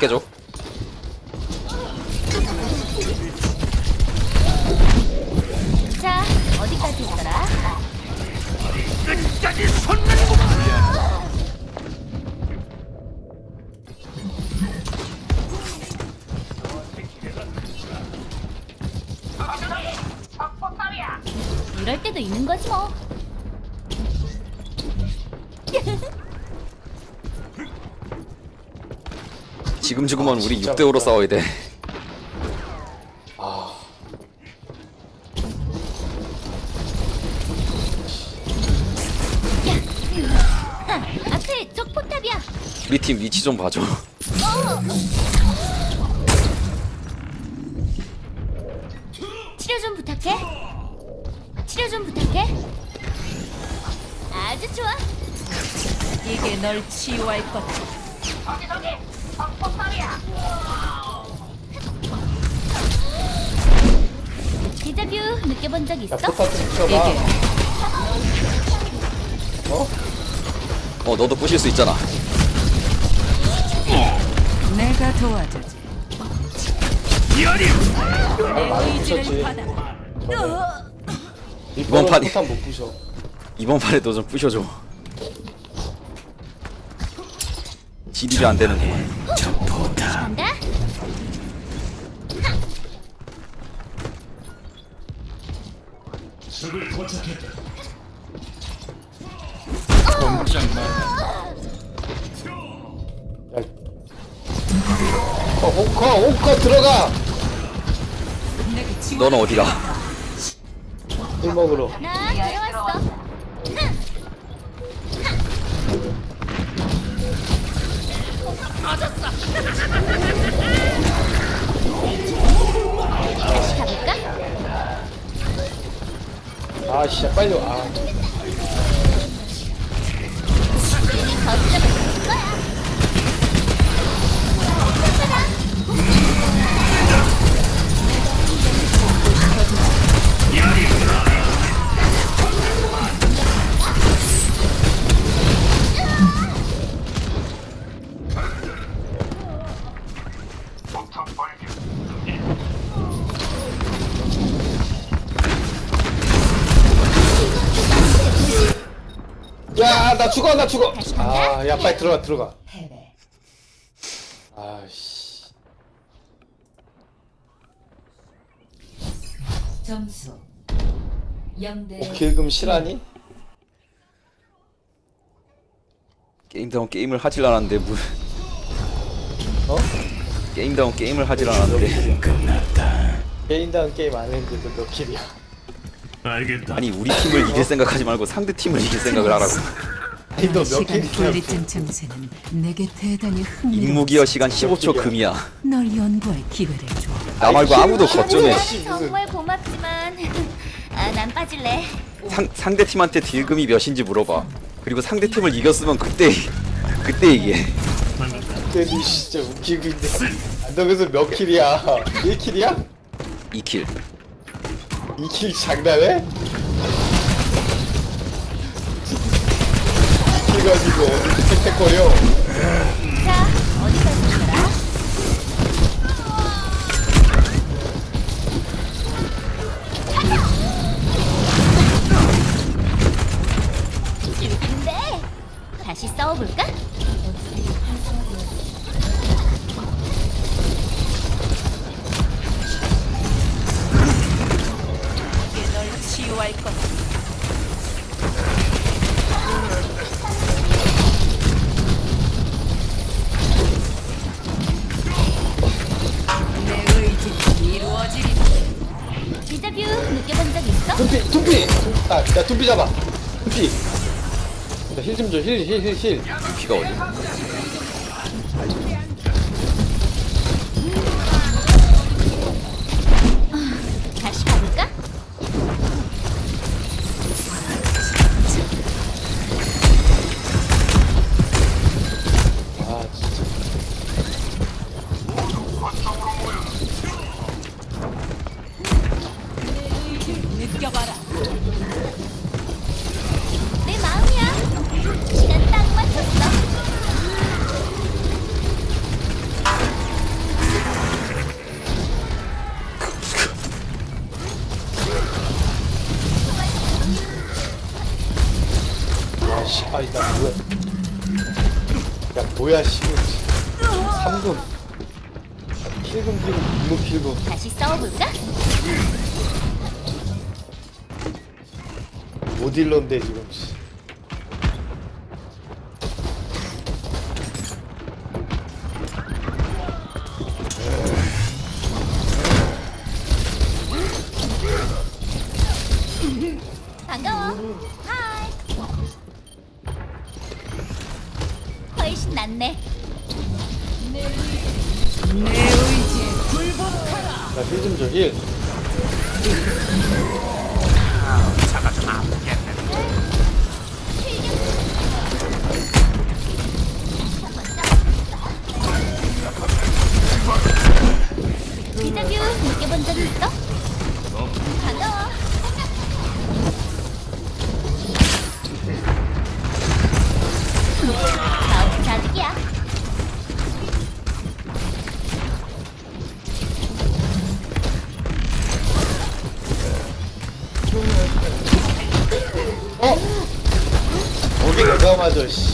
깨줘. 자, 어디까지 있더라? 이럴 때도 있는 거지 뭐. 지금 지금은 우리 진짜 6대 5로 웃겨. 싸워야 돼. 아 앞에 적 포탑이야. 우리 팀 위치 좀 봐줘. 치료 좀 부탁해. 치료 좀 부탁해. 아주 좋아. 이게 널 치유할 거다. 디자뷰 느껴본 적 있어? 야 포탑 좀 이게 쳐봐 어? 어 너도 부실 수 있잖아. 내가 도와주지. 아 많이 부셨지 받아. 이번 판이- 포탑 못 부셔 이번 판에도 좀 부셔줘. 지리가 안 되는구만. 간다. 야 어, 호커 호커 들어가. 너는 어디가? 술 먹으러 나 들어왔어. 다시 가볼까? 아씨 빨리 와 아, 야 나 죽어 나 죽어 다시 간다. 아야 빨리 들어가 들어가 패배. 아씨 점수 0대 오케이 그럼 실하니? 게임다운 게임을 하질 않았는데 뭐 어? 게임다운 게임을 하질 않았는데 개인당 게임 안 했는데도 몇 킬이야 알겠다. 아니 우리 팀을 이길 생각하지 말고 상대 팀을 이길 생각을 하라고. 시간 분리증 증세는 내게 대단히 흥미로운 임무기어 시간 15초 금이야. 널 연구할 기회를 줘. 나 말고 아무도 거점에 정말 고맙지만 아, 난 빠질래. 상, 상대 팀한테 딜금이 몇인지 물어봐. 그리고 상대 팀을 이겼으면 그때 그때 얘기해. 그때도 진짜 웃기고 있네 아, 너 그래서 몇 킬이야 1킬이야? 2킬. 2킬 장난해? 2킬 가지고 어떻게 택거려 야 둠피 잡아. 둠피. 힐 좀 줘. 힐 힐 힐힐. 피가 어디? 뭐야 씨. 3금. 7금 7금 6금 7금. 다시 싸워볼까? 못 일렀는데 지금. 씨. 1 맞아, 씨.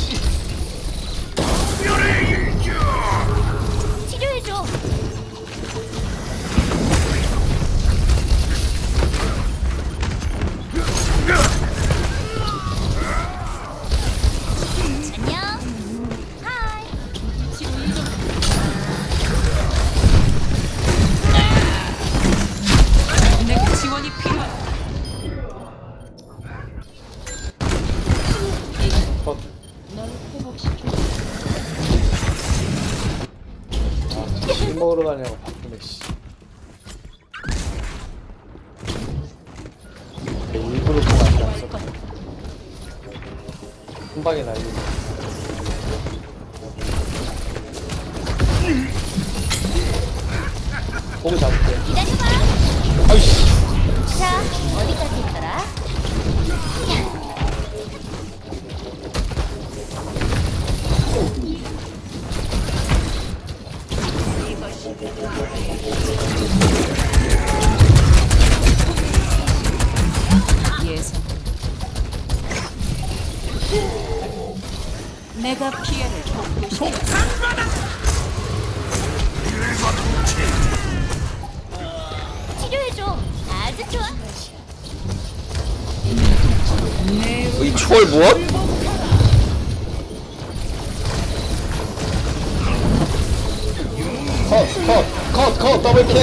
일부러 그거 안 왔어. 한 방에 날리네. 고기 잡을게. 기다려봐. 아이씨. 자, 어디까지 했더라? 이 초월 무엇? 컷, 컷, 컷, 컷, 더블 킬.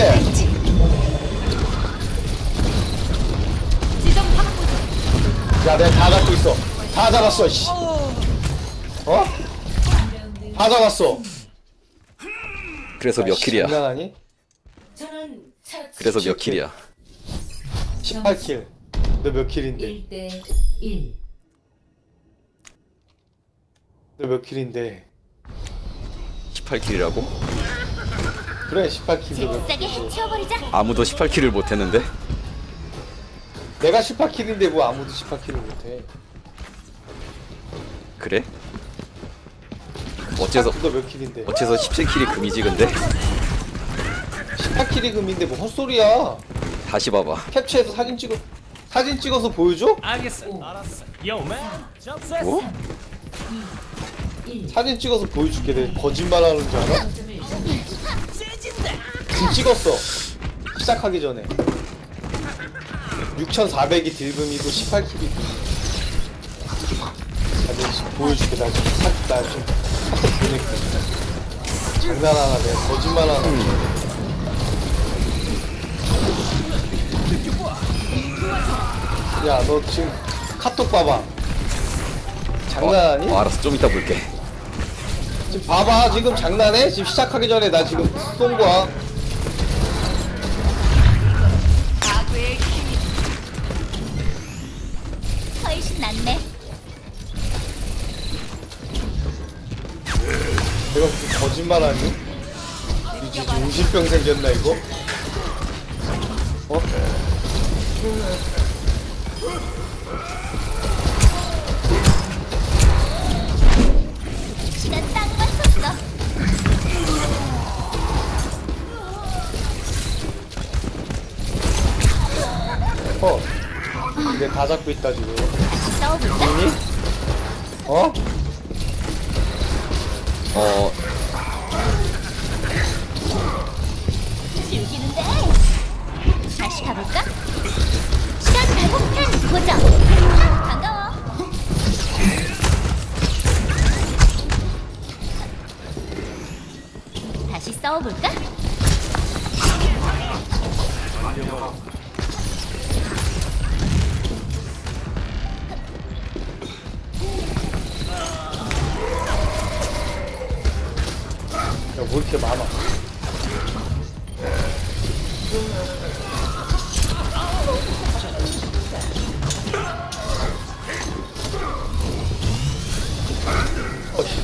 야, 내가 다 잡고 있어. 다 잡았어, 씨. 어? 다 잡았어. 그래서 몇 킬이야? 장난하니? 그래서 몇 킬이야? 18킬. 너 몇 킬인데? 1대 1. 너몇 킬인데? 18킬이라고? 그래, 18킬도 몇 잽싸게 킬이지. 해치워버리자. 아무도 18킬을 못했는데? 내가 18킬인데 뭐 아무도 18킬을 못해. 그래? 어째서 너몇 킬인데? 어째서 17킬이 금이지 근데? 18킬이 금인데 뭐 헛소리야. 다시 봐봐 캡처해서 사진 찍어. 사진 찍어서 보여줘? 알겠어. 알았어. 요맨. 뭐? 사진 찍어서 보여줄게. 내가 거짓말 하는 줄 알아? 지금 찍었어. 시작하기 전에. 6,400이 딜금이고 18킬이 나 지금 보여줄게. 나 지금 사, 나 지금 카톡 보낼게. 장난하나 내가 거짓말 하나. 야, 너 지금 카톡 봐봐. 장난하니? 어, 알았어 좀 이따 볼게 지금 봐봐 지금 장난해? 지금 시작하기 전에 나 지금 쏜 거야 악의 힘이 훨씬 낫네. 내가 무슨 거짓말 하니? 이 지금 50병 생겼나 이거? 어? 다 잡고 있다 지금 싸워볼까? 아니? 어? 어 즐기는데. 다시 가볼까? 시간 발목탄 고정. 아, 반가워. 다시 싸워볼까? 야, 뭐 이렇게 많아? 어씨,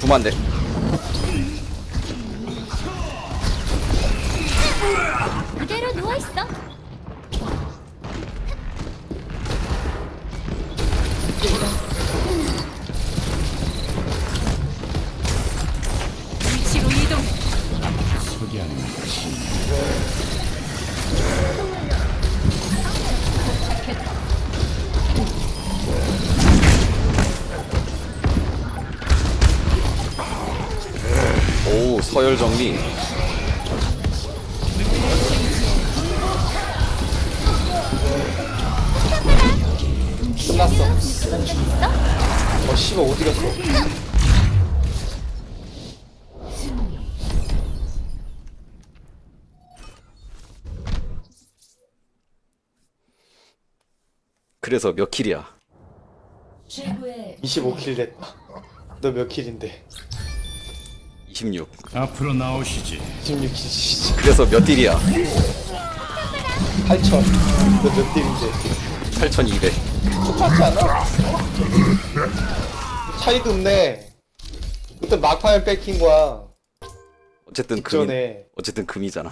두만데 그대로 누워 있어. 오 서열 정리 끝났어. 어, 씨발, 어디 갔어? 그래서 몇 킬이야 25킬 됐다. 너 몇 킬인데? 26 앞으로 나오시지. 26킬. 그래서 몇 딜이야 8천. 너몇 딜인데? 8200 똑같지 않아? 차이도 없네. 그때 막판에 뺏긴 거야. 어쨌든 금이 직전에. 어쨌든 금이잖아